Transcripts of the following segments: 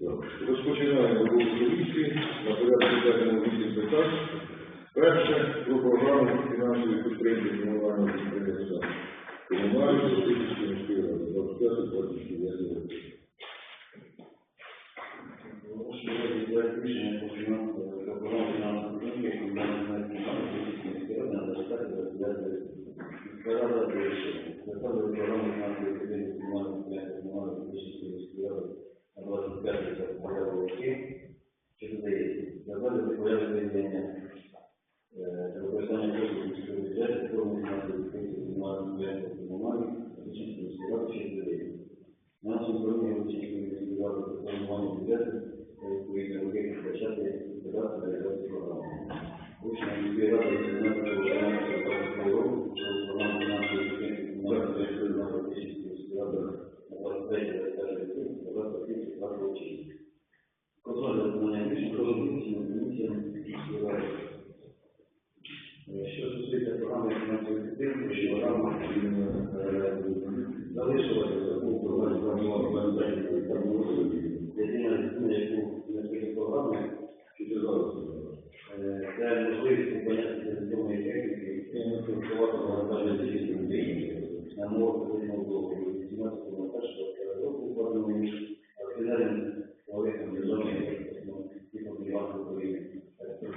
Розпочинаємо роботу комісії. На порядку денному вісім питань. Перше про програму фінансової підтримки комунального підприємства комунальної Сосисівської міської ради 25-29 років. Прошу рішення по фінансовому про програму фінансової підтримки комунальної міської ради на 25 Міська рада вирішила затвердити програму фінансової підтримки комунального підприємства комунальної міської ради на 25 роки, що додається. Затвердити порядок виділення для використання коштів міського бюджету форму фінансової підтримки комунального підприємства комунальної міської ради, що додається. Нашим управління Російської міської ради про формування бюджету та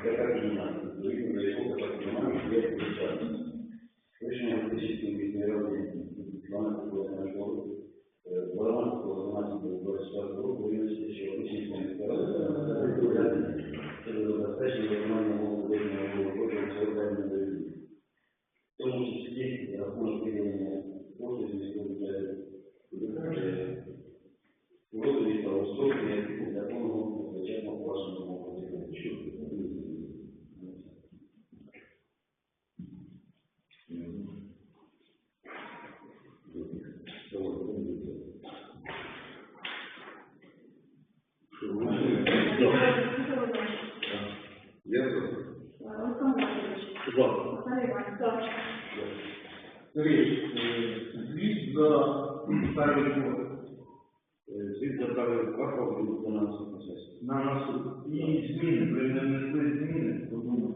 Така кримінальна, відповідно до якого така кримінальна є початку. Рішення Російської міської ради 12 року, 12 24 року вирішили, що Російська міська рада відповідальність щодо забезпечення виконання умов ведення роботи цього. В тому числі за рахунок виділення коштів з міського бюджету е, у розмірі та устойки для повного звичайного вашого мову. Я за. Сергій, е, звіт за квартал Е, Звіт за правильний квартал буде на наступну сесію. на наступ і зміни, ви не внесли зміни, тому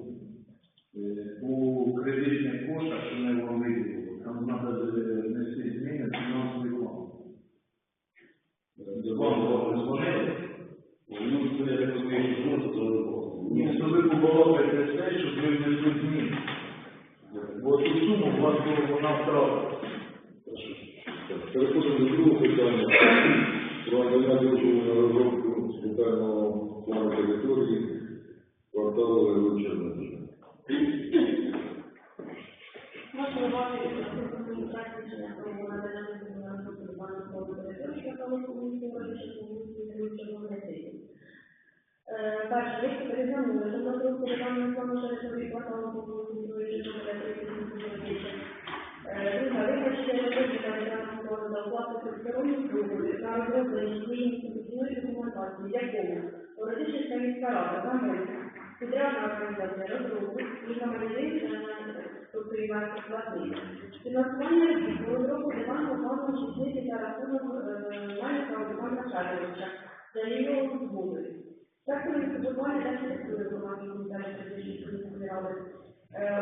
е, у кредитних коштах, що не вам виділили, там треба е, внести зміни в фінансовий план. Вам дзвонили? Ну, це я так розумію, що то не було. Ні, що ви побалакаєте все, щоб ви внесли зміни. Бо ту суму було вона втратила. Переходимо до другого питання. Про надання дозволу на розробку детального плану території кварталу Левичернича. Можна бачити, що адміністрація про надання фінансового банку території, яка виходить Перше, ви переглянули, що на другу державну плану території кварталу побудує Друга, визначити ресурси та державного плану за оплату тристоронніх договорів на розроблення своєї інституційної документації, якому Городищенська міська рада замовить підрядна організація розробки і гаманізація структурі вартих платників. Фінансування робіт по розробку державного плану здійснити за рахунок Майка Олександра Шаровича за його згодою. Секторі підготування та архітектури виконання комітету Радищенської міської ради.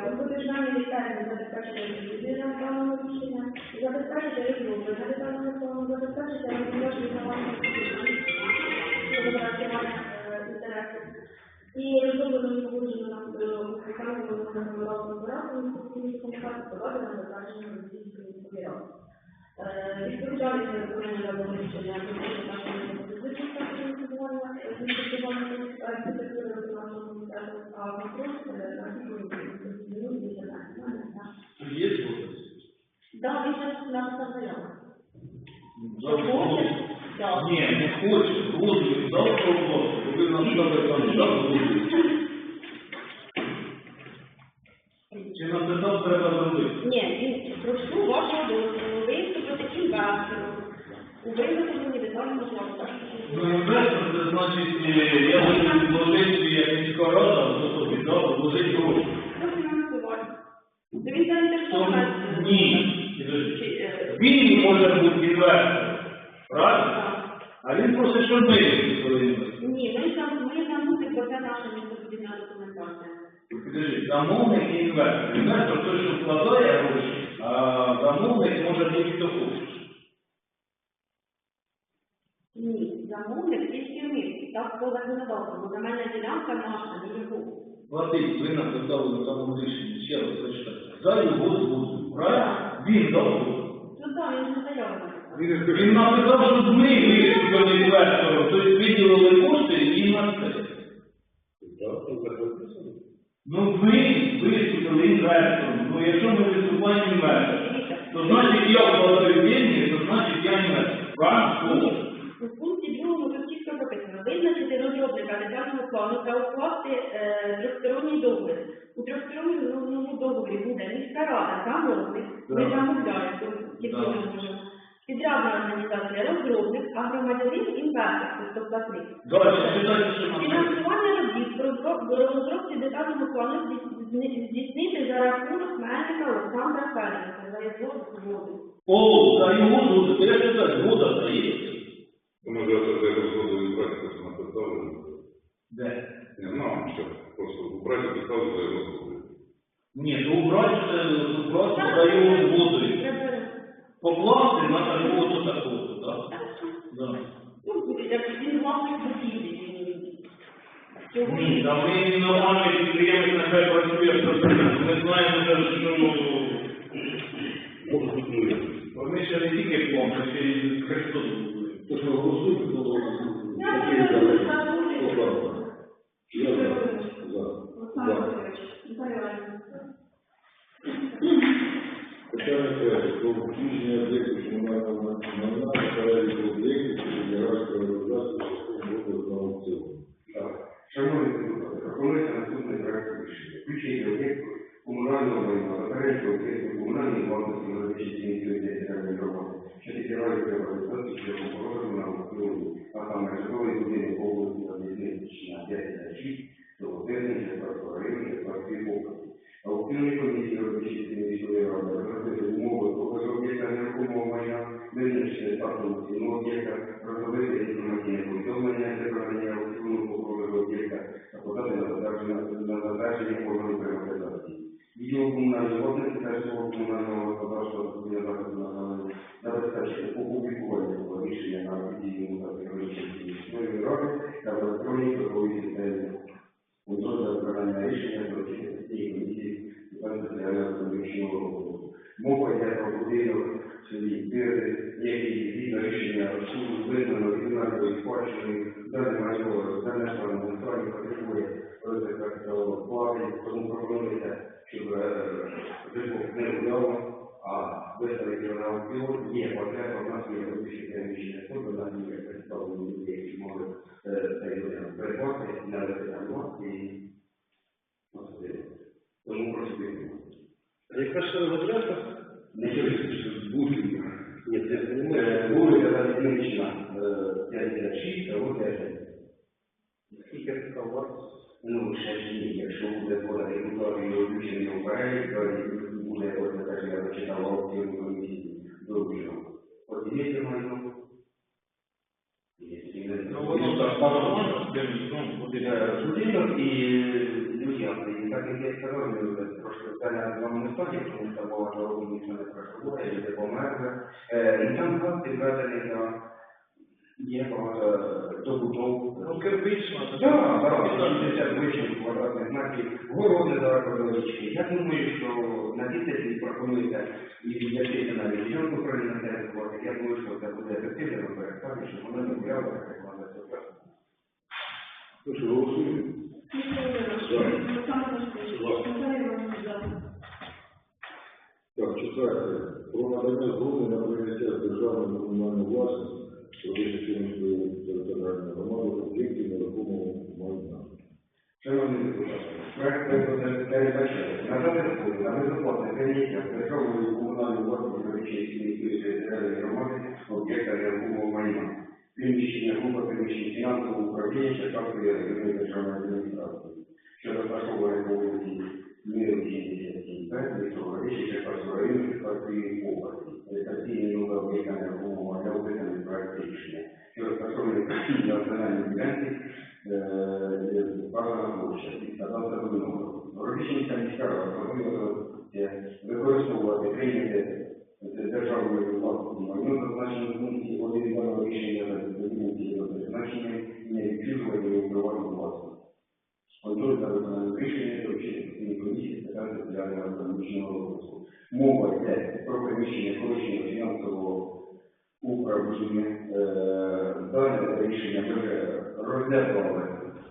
У подержанні термін забезпечити відповідне на планове рішення, забезпечити розробку на детальному плану, забезпечити щодо працювання інтересів. І розроблено погоджено на виконання законодавчого порядку інституційних комунікацій подати на затвердження Російської ради. Відповідальність за виконання даного рішення Є згода? Так, він зараз заяву. Завтра. Ні, не хочу. Розумію, завтра просто. Ви нам дали там час Чи нам це там треба зробити? Ні, він прошу вашого дозволу виступити інвестором у виготовленні плану. Ну, значить, е, я хочу вложити, як міська рада, ну, тобі, да, вложити гроші. То він Тому заінтересований. ні. Е, Він може бути інвестором, правильно? А він просить, щоб ми? Ні, ми там, ми замовник, бо це наша містобудівна документація. Підожди, замовник і інвестор. Інвестор той, що вкладає гроші, а замовник може бути хто хоче. Ні, замовник тільки ми. Так по законодавству, бо земельна ділянка наша, не його. Платить, ви написали на самому рішенні, ще раз прочитайте. За його згодою, правильно? Він дав згоду. Ну так, він не заявлений. Він написав, що ми виступили інвестором, тобто виділили кошти і на це. Ну ви виступили інвестором. Ну якщо ми виступаємо інвестором, то значить я вкладаю деньги, то значить я інвестор. Правильно? У пункті другому тут чітко прописано визначити розробника детального плану та укласти е, трьохсторонній договір. У трьохсторонньому договорі буде міська рада, замовник, Так. Так. ми можемо. Підрядна організація, розробник, а громадянин інвестор, тобто платник. Фінансування робіт по розроб- по розробці детального плану здійс- здійснити за рахунок Мельника Олександра Федоровича за його згоду. О, за його згоду, то я читаю, згода здається. Тому що це треба згоду відбрати, просто написали. Де? Ні, нам що, просто убрати писали за його згоду. Ні, то убрати це, убрати згодою. Треба Покласти на такого-то такого, так? Да. Ну, як він власник будівлі. Ні, та ми нормальний підприємець нехай працює. Ми знаємо, що бути вони ще не тільки а ще й Христос будує. То, що голосують, то Я такі думаю, залежні. що Хто за? Я за. За. Олександр За. Петрович, Івановна. Питання третє. Про включення об'єктів на перелік об'єктів, що підлягають реалізації частини року на аукціоні. Шановні депутати, пропонується наступний проект рішення. Включити об'єкт комунального майна та перелік комунальної власності на 2017 територіальної громади, що підлягають приватизації шляхом продажу на аукціоні, а саме житловий будинок по вулиці Залізнична 5 6 до Одесни, Черкаського району, Черкаської області. Аукціонні комісії Робочої міської ради розробити умови визначити статус ціну об'єкта, розробити інформаційне повідомлення для проведення аукціону по продажу об'єкта та подати на затвердження на затвердження органу приватизації. Відділ комунальної власності та житлового комунального господарства та спільного захисту населення забезпечити опублікування цього рішення на офіційному та технологічній міської ради та в електронній торговій системі. Контроль за виконання рішення про йде про будинок в селі Тирди, який згідно рішення суду визнано спадщиною, дане майно занесено на стані потребує великої капіталової плати, тому пропонується, щоб е, не гуляло, а виставити на аукціон, є потреба, в нас є вищі приміщення суду, у нас є представлені люди, які можуть е, цей придбати, навести там власне і. Тому прошу підтримати. Яка ж розрядка? Не через Бухів. Ні, це не вулиця Залізнична, 56, а вот 10. Скільки така вартість? Ну, ще ж ні, якщо буде подати депутати і включений у перелік, то буде ось те, що я зачитав аукціон комісії доручено. От є це майно? Є, Ну, воно так, з кимось, ну, буде. Е, Будинок і людям, і так як я сказав, трошки це на одному статі, тому що багато років ніхто не працює, люди померли. Е, І там факти введені на є багато добудов. Ну, кирпична. Так, так, 68 квадратних метрів, городи далеко річки. Я думаю, що на тисячі пропонується і віддячити на мільйон України на території. Я думаю, що це буде ефективно щоб воно не гуляло, так як воно це Ну що, голосуємо? Так, четверте. Про надання згоди на прийняття державної комунальної власності Родичівської територіальної громади об'єктів нерухомого майна. Шановні депутати, проект передбачає надати згоду на безоплатне прийняття державної комунальної власності міської територіальної громади об'єкта нерухомого майна. Приміщення групи приміщень фінансового управління Черкаської районної державної адміністрації, що розташоване по вулиці Миру 77 місто Черкаського району Черкаської області. Реєстраційний номер об'єкта нерухомого майна описаний в рішення, що розташований на національній ділянці загальна площа і кадастровий номер. Робічниця міська рада зобов'язується використовувати прийняти державною власністю майно, зазначене в пункті 1 даного рішення за відповідності до призначення і не відчужувати його приватну власність. Контроль за виконанням рішення доручити постійній комісії з та економічного розвитку. Мова йде про приміщення колишнього фінансового управління. Е, Дане рішення вже розглядали,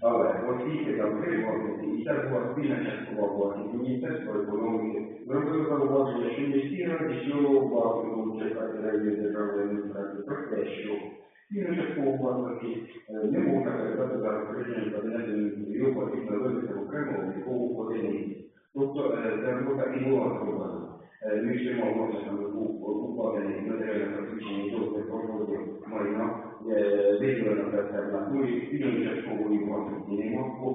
але оскільки там три власності, і це була спільна часткова власність Міністерства економіки, зробили зауваження, що не всі раді, що власником чекати районної державної адміністрації про те, що спільну часткову власності не можна передати за розпорядженням кабінету міністрів, потрібно вивести в окрему облікову одиницю. Тобто е, ця робота і була зроблена. Е, Між трьома власниками був укладений матеріально просвідчений договір про поділ майна, е, виділена це все на ну і спільної часткової власності нема. У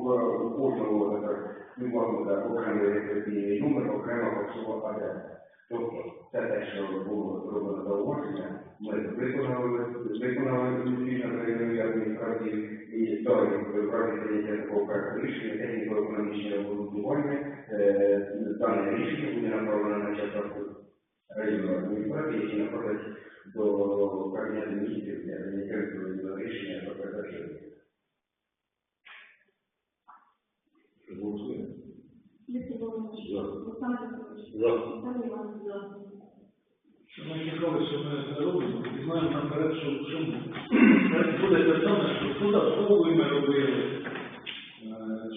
кожного тепер власника окремий реєстраційний номер, окрема харчова адреса. Тобто це те, що було зроблено зауваження, ми виконали, виконали відповідно районної адміністрації і в разі прийняття такого проекту рішення техніко-економічне обґрунтування е, дане рішення буде направлено на частоту районної адміністрації, які направлять до кабінету міністрів для прийняття рішення про передачу. Голосуємо. Володимирович, За. Петрович, За. Що ми цікаво, що ми це робимо, і знаємо наперед, що, це буде те саме, що податковою ми робили, е,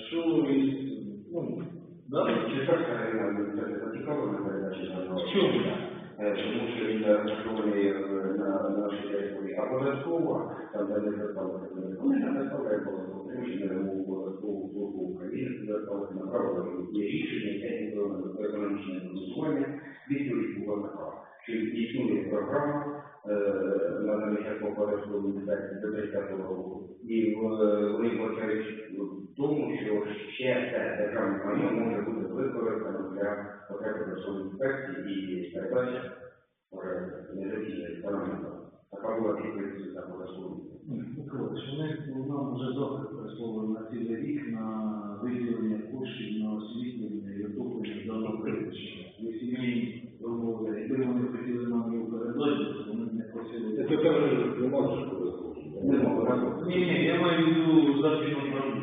що і, ну, да? Четверта районна адміністрація зацікавлена передачі даного В чому? Е, тому що він е, на нашій території. А податкова, там де не зверталися до вони не представляє податкову, тому що не ремонт податкову службу України, зверталися направили є рішення техніко-економічне застосування, відповідь була така, що існує програма е, надання частного податкової до 30 року. І вони вважають в тому, що ще це державне майно може бути використано для потреби державної інспекції і передача вже парламенту. Така була відповідь за податкову. Миколаївич, вони ну, нам вже запит прислали на цілий рік на виділення коштів на освітлення і отоплення даного приміщення. Якщо ми домовили, якби вони хотіли нам його передати, то вони б не просили. Це теж немає ж податкового. Нема податкового. Ні, ні, я маю в виду західну правду.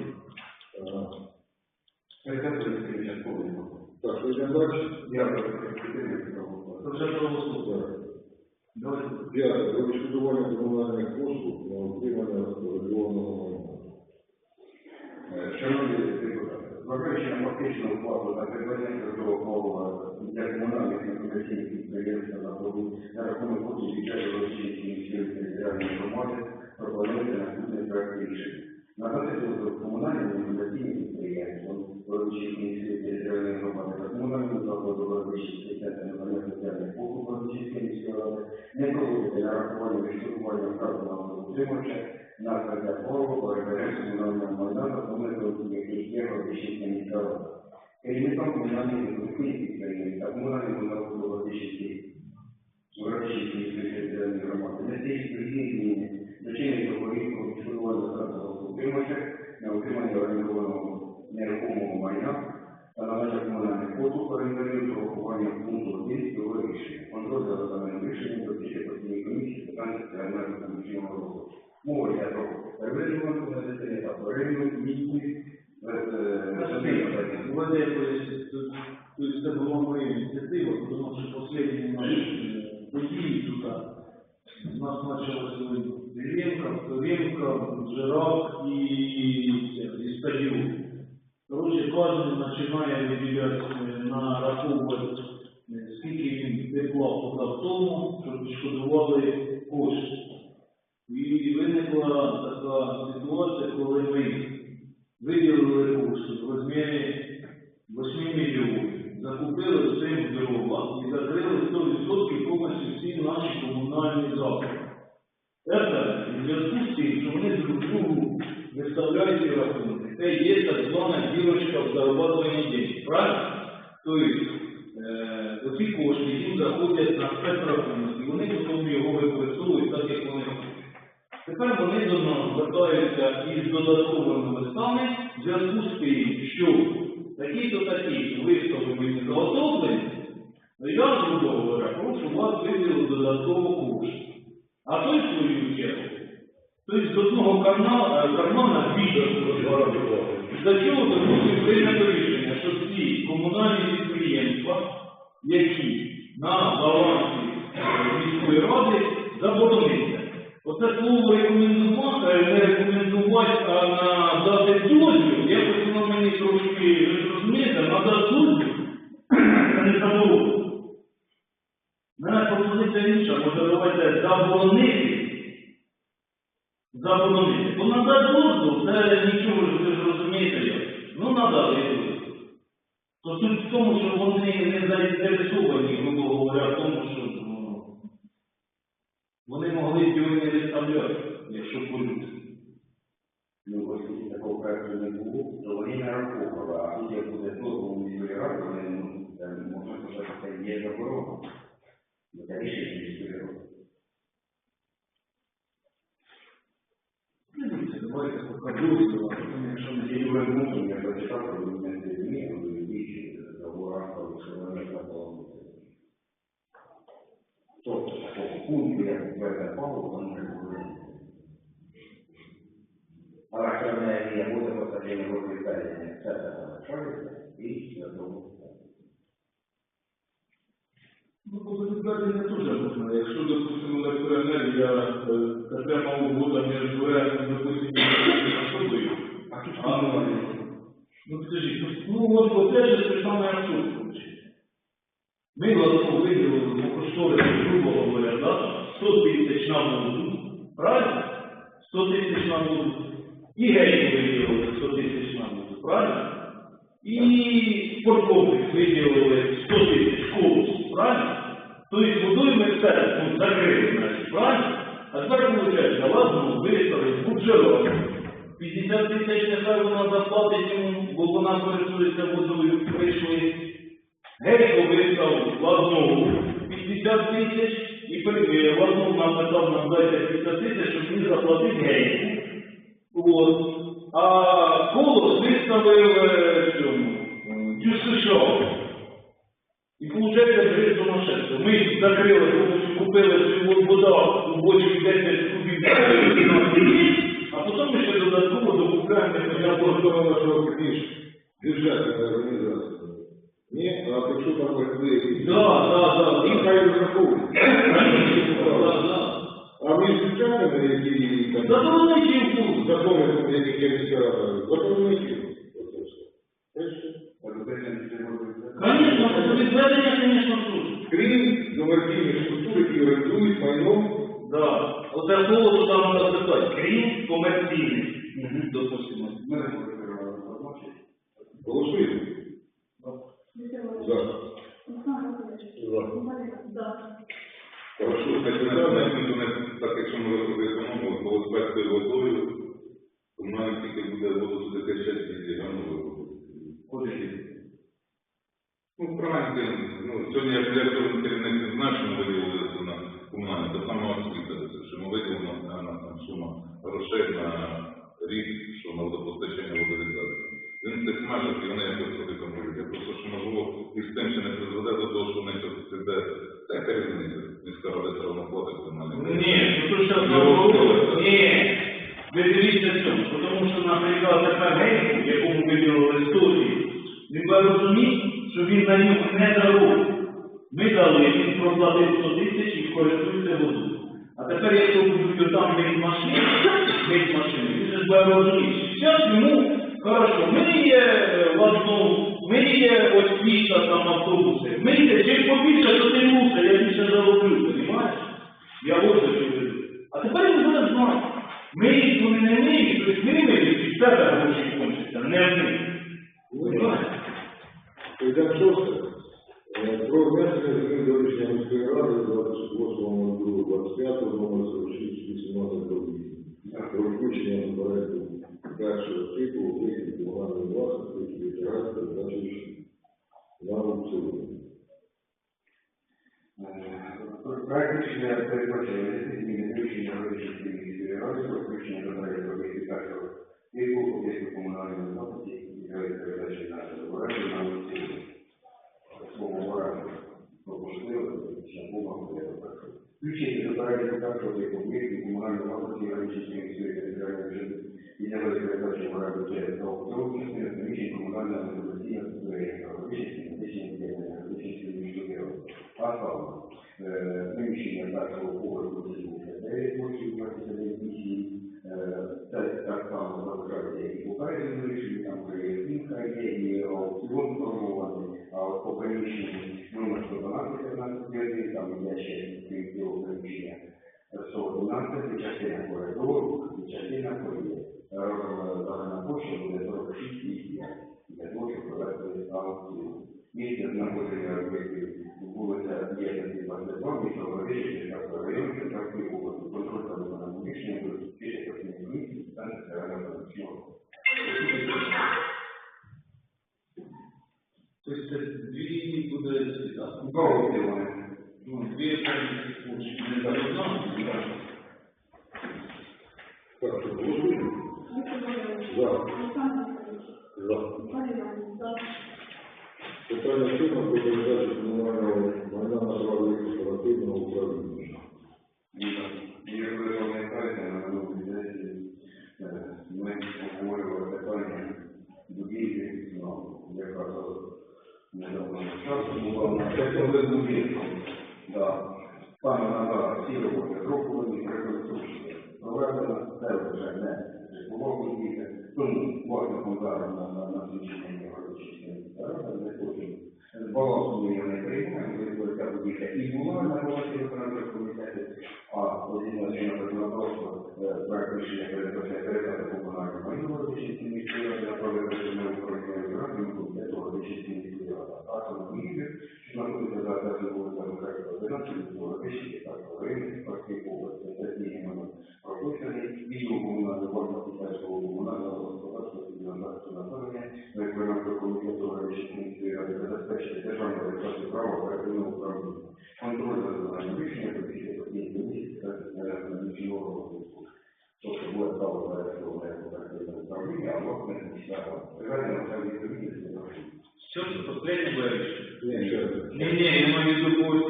Ага. Передати частково. Так, що йдемо далі? Я підтримую Це вже правословно. Давайте. П'яте. Про відшкодування комунальних послуг на отримання регульованого майна. Шановні депутати, зважаючи на фактичну оплату та придбання житлового для комунальних некомерційних підприємств на ходу на рахунок коштів бюджету Російської міської територіальної громади, пропонується наступний проект рішення. Надати дозвіл комунальним некомерційним Російської міської територіальної громади закладу Російської центру надання соціальних послуг Російської міської ради не проводити нарахування відшкодування вказаного утримувача на предмет голову перебереження комунального майна та комунального який є Російська міська рада. Керівником комунальної некомерційних підприємств та комунального закладу Російської міської територіальної громади стають різні зміни до чинних договорів про відшкодування вказаного утримувача на утримання орендованого нерухомого майна та надання комунальних послуг орендарів з урахуванням пункту 1 цього рішення. Контроль за виконанням рішення працює постійній комісії з питань соціального та економічного розвитку. Мова йде про первинну комунальну та первинну міську Давайте я поясню. Тут- Тобто це була моя ініціатива, тому що останні наші події тут у нас Жирак і, це, і стадіон. Кожен починає виділяти, е, нараховувати, е, скільки він подав тому, щоб відшкодували кошти. І виникла така кошти їм заходять на спецрахунок, і вони потім його використовують так, як вони хочуть. Тепер вони до нас звертаються із додатковими листами в зв'язку з тим, що такі-то такі вистави мені заготовлені, я з договора прошу вас виділити додатково кошти. А той, свою чергу, тобто з одного кармана, кармана дві для чого допустим прийнято рішення, що ці комунальні підприємства, які на балансі міської ради заборонити. Оце слово рекомендувати, не рекомендувати, а надати дозвіл, якось воно мені трошки, ви розумієте, надати дозвіл, це не заборонено. Мене пропозиція інша, може давайте заборонити заборонити. Бо надати дозвіл, це нічого, ви ж розумієте, як. Ну, надали дозвіл. То суть в тому, що вони не заінтересовані, грубо говоря, в тому, що ну, вони могли б його не виставляти, якщо полюбити. Ну, оскільки такого проекту не було, то вони не рахували, а тут як буде дозвол міської вони, ну, це можна сказати, що це є заборона. Бо Це рішення міської ради. Дивіться, давайте покажу, а якщо не Ті люди мусять, я прочитав, що вони не вони більше що вони заплатили. Тобто, введення паливо, вони не буде постачання використання, це те саме, що є, і святого. Ну, по відведення теж можна. Якщо, допустимо, електроенергія, е, це пряма угода між ВР, допустимо, і особою. А тут А, ну, скажіть, ну, от, оце ж те саме абсурд. Ми власне виділили по кошторису, грубо говоря, да, 100 тисяч на воду, правильно? 100 тисяч на воду. І геть виділили 100 тисяч на воду, правильно? І спорткомплекс виділили 100 тисяч колос, правильно? Тобто водою ми все ну, закрили наші, правильно? А тепер виходить, ладно, виставили з бюджету. 50 тисяч нехай вона заплатить йому, бо вона користується водою, прийшли. Гейко виставив ладнову 50 тисяч і ладнов нам написав, нам дайте 50 тисяч, щоб мені заплатити гейку. От. А колос виставив цьому, е, Дюсшо. І виходить, жить сумасшедший. Ми закрили, повністю купили цю вода у бочці 10 кубів, а потім ще додатково докупляємо Я непонятно. повідомила, що книж бюджетна організація. Ні, а якщо там прийшли якісь... Да, да, да. І хай да. А між бюджетами, які там... Заборонити їм Закони, яких є міська рада. Оце все. Те. Конечно, відведення, звісно, тут. Крім комерційних структур, які орендують майном, Да. Оце слово тут там треба записати. Крім комерційних. Допустимо. Ми не можемо розмовчити. голосуємо. За. Да. Хорошо, це не знаю, так якщо ми робити економимо, то з безпекою водою, комунальні тільки буде воду сюди качати і зіганово. Ну, правильно, ну, сьогодні я директор керівник не знаю, що ми виділили це на комунальне, це саме освіта, це, що ми виділили на, на, на сума грошей на рік, що на водопостачання водовіддати. Він в цих межах і вони якось собі контролюють. Я просто, що можливо, і з тим ще не призведе до того, що вони тут піде, це яка різниця, міська рада все одно платить комунальні. Ні, ну то що наоборот. Ні. Ви дивіться цьому, тому що, наприклад, тепер гейку, якому виділили Йдемо шосте. Е, Про внесення змін до рішення міської ради 28.02.25 номер 4618 років. Про включення до порядку першого типу об'єктів комунальної власності, які відтягаються значить на аукціоні. Проект рішення передбачає внести зміни до рішення Городищенської міської ради про включення до проєкту об'єктів першого типу об'єктів комунальної власності і передачі на оренду на вулиці. Слово оренду пропустили, шляхом об'єкту першого. Включити до переліку першого типу об'єктів комунальної власності Городищенської міської територіальної бюджету і для передачі оренду через аукціон частини приміщень комунального підприємства Городищенської медичної об'єднання Городищенської міської ради. А саме, е, приміщення першого поверху 79 площі 21 місії, це так само залишається як і попередньому рішенні, там вже є оцінка, є і аукціон сформований, а по приміщенні номер 112 15 бідний, там є ще крім приміщення 111 частина коридору, частина коридору. Загальна площа буде 46,5 для того, щоб провести аукціон. Місце знаходження вулиця Єдності 22, місто Городище, Черкаського району, Черкаської області, контроль за рішення до після постійної комісії та національного економічного. Тобто це дві буде ці, так? Два. Ну, помічні, не за одна, так? Так, що голосуємо? За. За. Питання сума про передачу комунального майна на право корпоративного управління. Як ви пам'ятаєте, на минулій сесії е, ми обговорювали питання будівлі, ну, яка до недавнього часу була на будівлі. Да. Саме на зараз всі роботи зроблені, реконструкція проведена, це вже не житлова будівля. Тому власником зараз на, на, на свідчення Європейської ради не хочемо. Балансу ми не приймаємо, ця будівля і була на балансі виконавчого комітету, а згідно чинного законодавства проект рішення передбачає передати комунальну майно Європейській міської ради на право режиму управління ради для того Європейської міської ради. А саме будівлю, що знаходиться за Михайла 11, від Європейської та району Спарської області, це змінюємо прописаний відділ комунальної власності першого комунального господарства і населення, виконавчого комітету Європейської міської ради забезпечити державну реєстрацію права оперативного управління. Контроль за виконанням рішення комісії постійної комісії та нічного розвитку. Тобто буде право зареєстроване оперативне управління, а власне. Приведення на цей комісії Що последнє вирішення? Ні. Ні, я маю виду.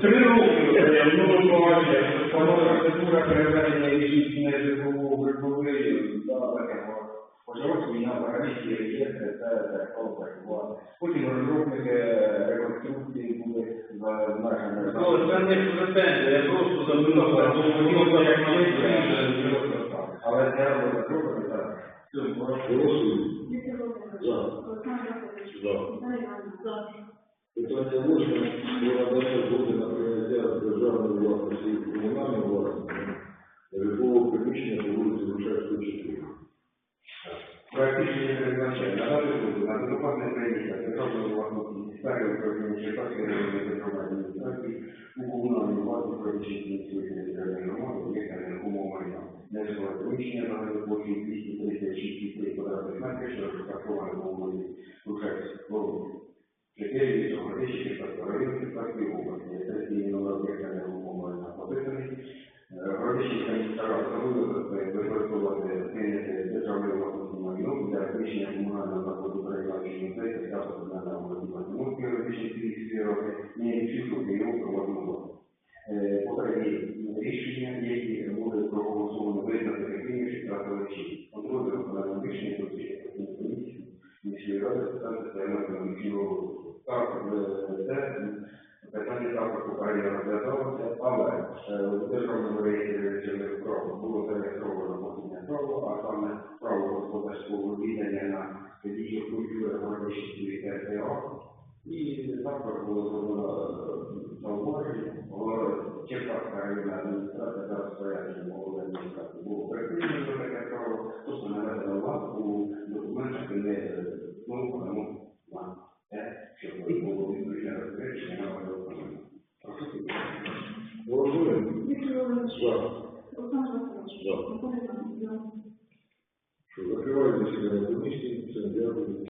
Три роки ну буває, сама процедура переведення рішень не житлового таке пожалуйста, війна взагалі реєстри, це так, так. Потім розробники реконструкції були за нашими Ну, це не претензія, я просто запитав, тому як на Але це робота зроблена зараз. Голосуємо. За. Питання восьме про надання згоди на прийняття з державної власності і комунальної власності нерухомого приміщення по вулиці Грушевської 4. Практично передбачає надати згоду на безоплатне прийняття державної власності сфери управління Черкаської районної державної адміністрації у комунальній власності Правичинської міської територіальної громади об'єкта нерухомого майна. Нежитлове приміщення загальною площею 236,3 квадратних метрів, що розташоване по вулиці Грушевського 4 від Городища Черкаського району Черкаської області. Реєстраційний номер об'єкта нерухомого майна написаний. Городищенська міська рада заводила використовувати змінити державної власності майно для розміщення комунального закладу перекладачів музею та володіння Московської Городищенської міської ради не його проводну власність. Е, Попередні рішення, які були проголосовані визнати ефективніші та залишити. Контроль за виконанням рішення дозвіл комісії міської ради з питань соціально-економічного розвитку. Так, е, питання також попередньо розглядалося, але е, в державному реєстрі прав було зареєстровано посіння право, а саме право господарського віддання на дію культури Городищенської ТРТА. І також було зроблено е, зауваження, Черкаська районна адміністрація за розпорядженням голови адміністрації було припинено за таке право, тобто наведено лад у документах не ну, тому на те, щоб було відповідне розпорядження на. Прошу підтримати. Голосуємо. За. Що, закриваю засідання комісії. Всім дякую.